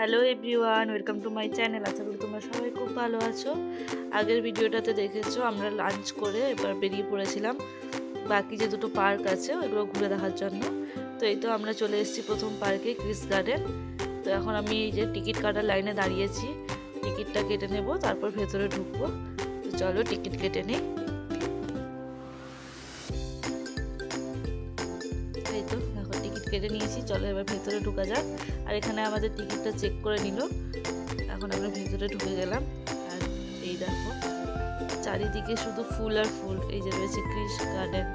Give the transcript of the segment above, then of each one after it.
Hello everyone, welcome to my channel. আশা করি তোমরা সবাই খুব ভালো আছো। আগের ভিডিওটাতে দেখেছ, আমরা লাঞ্চ করে এবার বেরিয়ে পড়েছিলাম। বাকি যে দুটো পার্ক আছে, ওইগুলো ঘুরে দেখার জন্য। তো এই তো আমরা চলে এসেছি প্রথম পার্কে, ক্রিস গার্ডেন। তো এখন আমি এই যে টিকিট কাটার লাইনে দাঁড়িয়েছি। টিকিটটা কেটে নেব, তারপর ভেতরে ঢুকবো। তো চলো টিকিট কেটে নিই। কেটে নিয়েছি, চলো এবার ভেতরে ঢুকা যাক। আর এখানে আমাদের টিকিটটা চেক করে নিল। এখন আমরা ভেতরে ঢুকে গেলাম। আর এই দেখো, চারিদিকে শুধু ফুল আর ফুল। এই যে রয়েছে কৃষ গার্ডেন।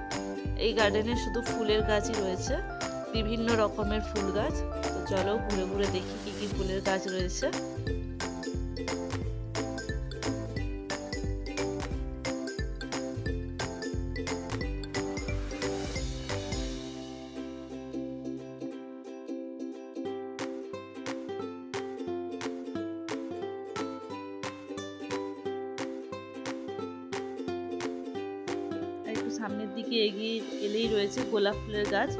এই গার্ডেনে শুধু ফুলের গাছই রয়েছে। বিভিন্ন রকমের ফুল গাছ। তো চলো ঘুরে ঘুরে দেখি কী কী ফুলের গাছ রয়েছে। সামনের দিকে এগিয়ে এলেই রয়েছে গোলাপ ফুলের গাছ।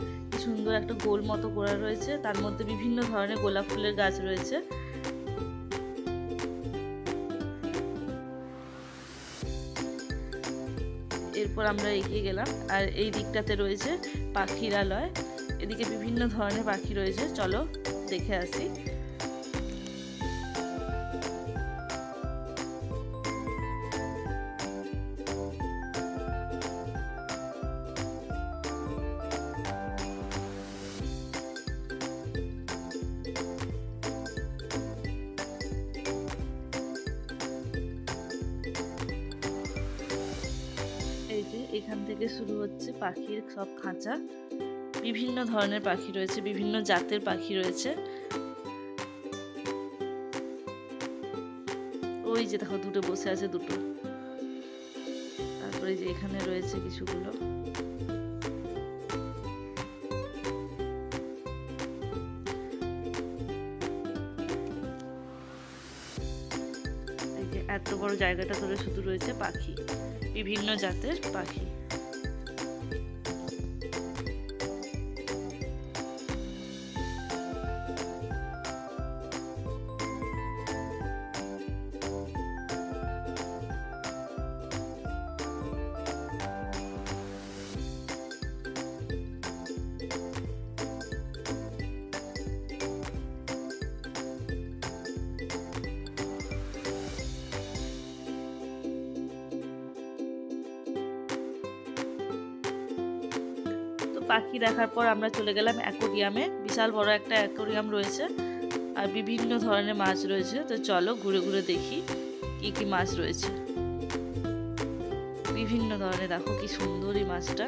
সুন্দর একটা গোল মতো করা রয়েছে। তার মধ্যে বিভিন্ন ধরনের গোলাপ ফুলের গাছ রয়েছে। এরপর আমরা এগিয়ে গেলাম আর এই দিকটাতে রয়েছে পাখিরালয়। এদিকে বিভিন্ন ধরনের পাখি রয়েছে। চলো দেখে আসি। থেকে শুরু হচ্ছে পাখির সব খাঁচা। বিভিন্ন ধরনের পাখি রয়েছে, বিভিন্ন জাতের পাখি রয়েছে। ওই যে দেখো দুটো বসে আছে দুটো। তারপরে যে এখানে রয়েছে কিছুগুলো। এত বড় জায়গাটা ধরে শুধু রয়েছে পাখি, বিভিন্ন জাতের পাখি। পাখি দেখার পর আমরা চলে গেলাম অ্যাকোরিয়ামে। বিশাল বড় একটা অ্যাকোরিয়াম রয়েছে আর বিভিন্ন ধরনের মাছ রয়েছে। তো চলো ঘুরে ঘুরে দেখি কি কি মাছ রয়েছে। বিভিন্ন ধরনের, দেখো কি সুন্দরী মাছটা।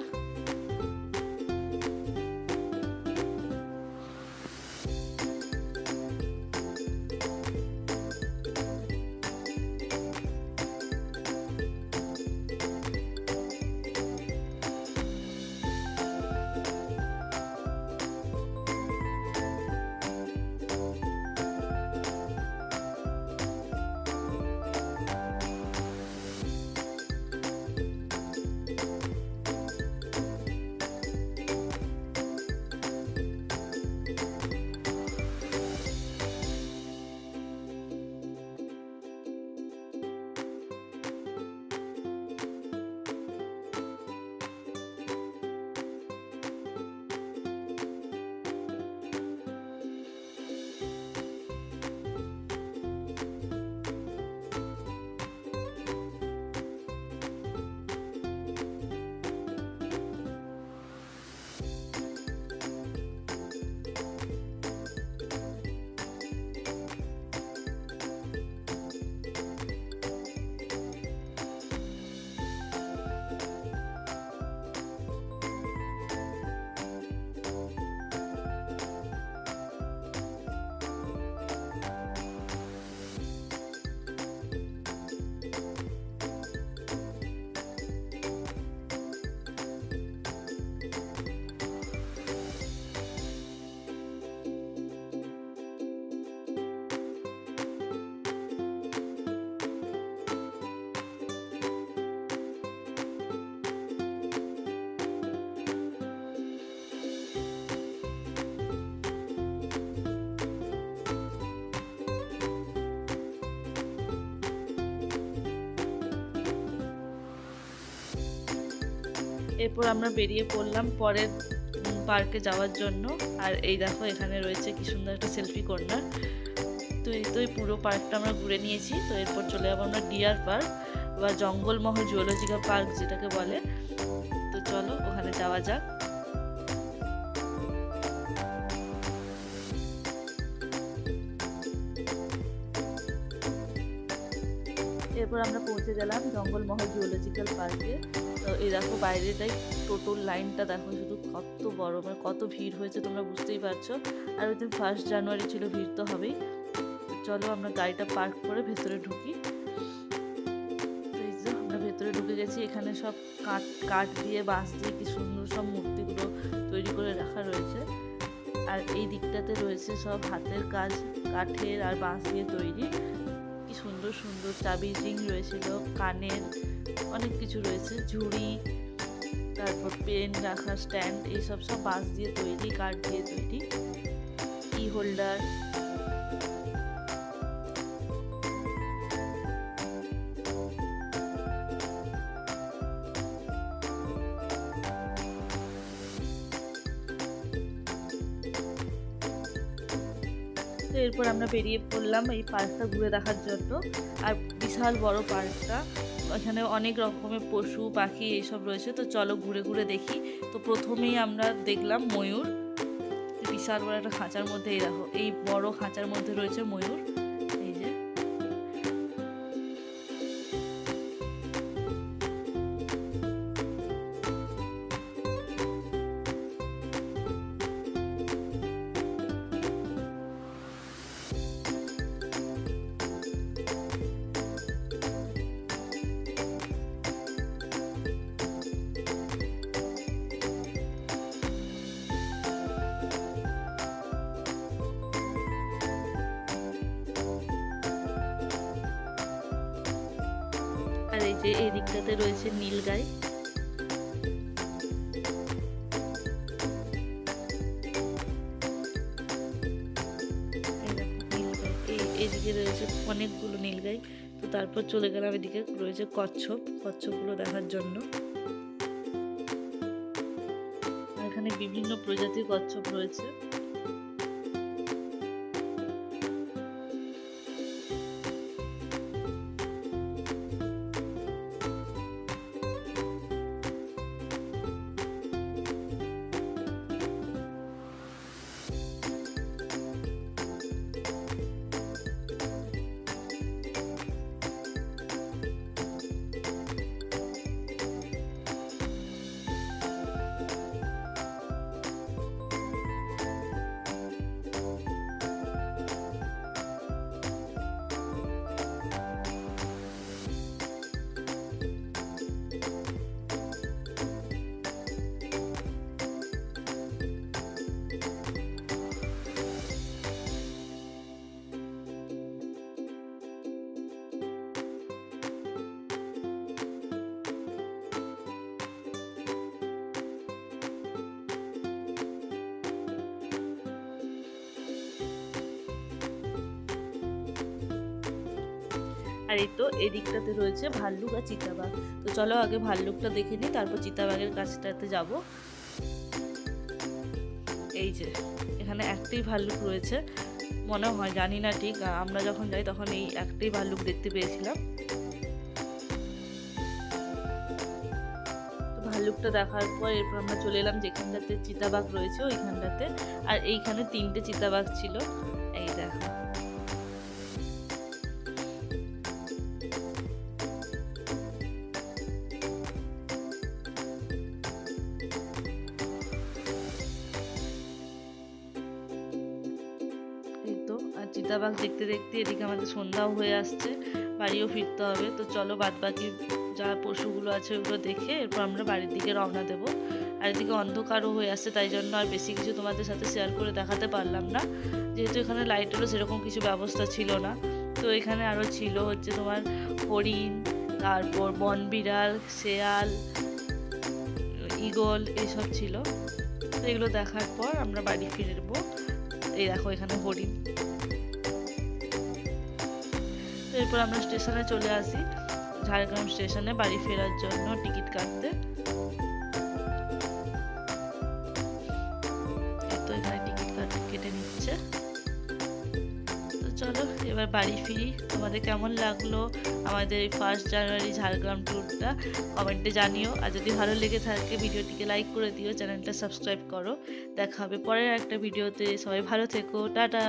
এরপর আমরা বেরিয়ে পড়লাম পরের পার্কে যাওয়ার জন্য। আর এই দেখো, এখানে রয়েছে কি সুন্দর একটা সেলফি কর্নার তো এই তো এই পুরো পার্কটা আমরা ঘুরে নিয়েছি। তো এরপর চলে যাব আমরা ডিয়ার পার্ক বা জঙ্গলমহল জুওলজিক্যাল পার্ক যেটাকে বলে। তো চলো, ওখানে যাওয়া যাক। এরপর আমরা পৌঁছে গেলাম জঙ্গলমহল জুওলজিক্যাল পার্কে তো এই দেখো বাইরেটাই টোটাল লাইনটা দেখো, শুধু কত বড় মানে কত ভিড় হয়েছে তোমরা বুঝতেই পারছ। আর ওই দিন ফার্স্ট জানুয়ারি ছিল, ভিড় তো হবেই। চলো আমরা গাড়িটা পার্ক করে ভেতরে ঢুকি। আমরা ভেতরে ঢুকে গেছি, এখানে সব কাঠ কাঠ দিয়ে, বাঁশ দিয়ে কি সুন্দর সব মূর্তিগুলো তৈরি করে রাখা রয়েছে। আর এই দিকটাতে রয়েছে সব হাতের কাজ, কাঠের আর বাঁশ দিয়ে তৈরি। সুন্দর সুন্দর চাবি রিং রয়েছিল, কানের অনেক কিছু রয়েছে, ঝুড়ি, তারপর পেন রাখা স্ট্যান্ড, এইসব সব বাঁশ দিয়ে তৈরি, কাঠ দিয়ে তৈরি, কি হোল্ডার তো এরপর আমরা বেরিয়ে পড়লাম এই পার্কটা ঘুরে দেখার জন্য। আর বিশাল বড় পার্কটা। এখানে অনেক রকমের পশু, পাখি এইসব রয়েছে। তো চলো ঘুরে ঘুরে দেখি। তো প্রথমেই আমরা দেখলাম ময়ূর। বিশাল বড় একটা খাঁচার মধ্যে, এই দেখো, এই বড় খাঁচার মধ্যে রয়েছে ময়ূর। দিকটাতে রয়েছে নীলগাই এদিকে রয়েছে অনেকগুলো নীলগাই তো তারপর চলে গেলাম এদিকে, রয়েছে কচ্ছপ। কচ্ছপগুলো দেখার জন্য। এখানে বিভিন্ন প্রজাতির কচ্ছপ রয়েছে। আর এই তো এই দিকটাতে রয়েছে ভাল্লুক আর চিতাবাঘ। তো চলো আগে ভাল্লুকটা দেখে নিই, তারপর চিতাবাঘের কাছটাতে যাব। এই যে, এখানে একটাই ভাল্লুক রয়েছে। মনে হয়, জানি না ঠিক আমরা যখন যাই তখন এই একটাই ভাল্লুক দেখতে পেয়েছিলাম। ভাল্লুকটা দেখার পর এরপর আমরা চলে এলাম যেখানটাতে চিতাবাঘ রয়েছে, ওইখানটাতে। আর এইখানে তিনটে চিতাবাঘ ছিল। চিতাবাঘ দেখতে দেখতে এদিকে আমাদের সন্ধ্যাও হয়ে আসছে, বাড়িও ফিরতে হবে। তো চলো বাদ বাকি যা পশুগুলো আছে ওগুলো দেখে এরপর আমরা বাড়ির দিকে রওনা দেব। আর এদিকে অন্ধকারও হয়ে আসছে, তাই জন্য আর বেশি কিছু তোমাদের সাথে শেয়ার করে দেখাতে পারলাম না। যেহেতু এখানে লাইটেরও সেরকম কিছু ব্যবস্থা ছিল না। তো এখানে আরও ছিল হচ্ছে তোমার হরিণ, তারপর বনবিড়াল, শেয়াল ইগল এইসব ছিল। তো এগুলো দেখার পর আমরা বাড়ি ফিরবো এই দেখো এখানে হরিণ। এরপর আমরা স্টেশনে চলে আসি। ঝাড়গ্রাম স্টেশনে বাড়ি ফেরার জন্য টিকিট কাটতে। তো এখানে টিকিট কাটতে কেটে নিচ্ছে। তো চলো, এবার বাড়ি ফিরি। তোমাদের কেমন লাগল আমাদের এই ফার্স্ট জানুয়ারি ঝাড়গ্রাম ট্যুরটা কমেন্টে জানিও। আর যদি ভালো লেগে থাকে, ভিডিওটিকে লাইক করে দিও, চ্যানেলটা সাবস্ক্রাইব করো। দেখা হবে পরের একটা ভিডিওতে। সবাই ভালো থেকো। টাটা!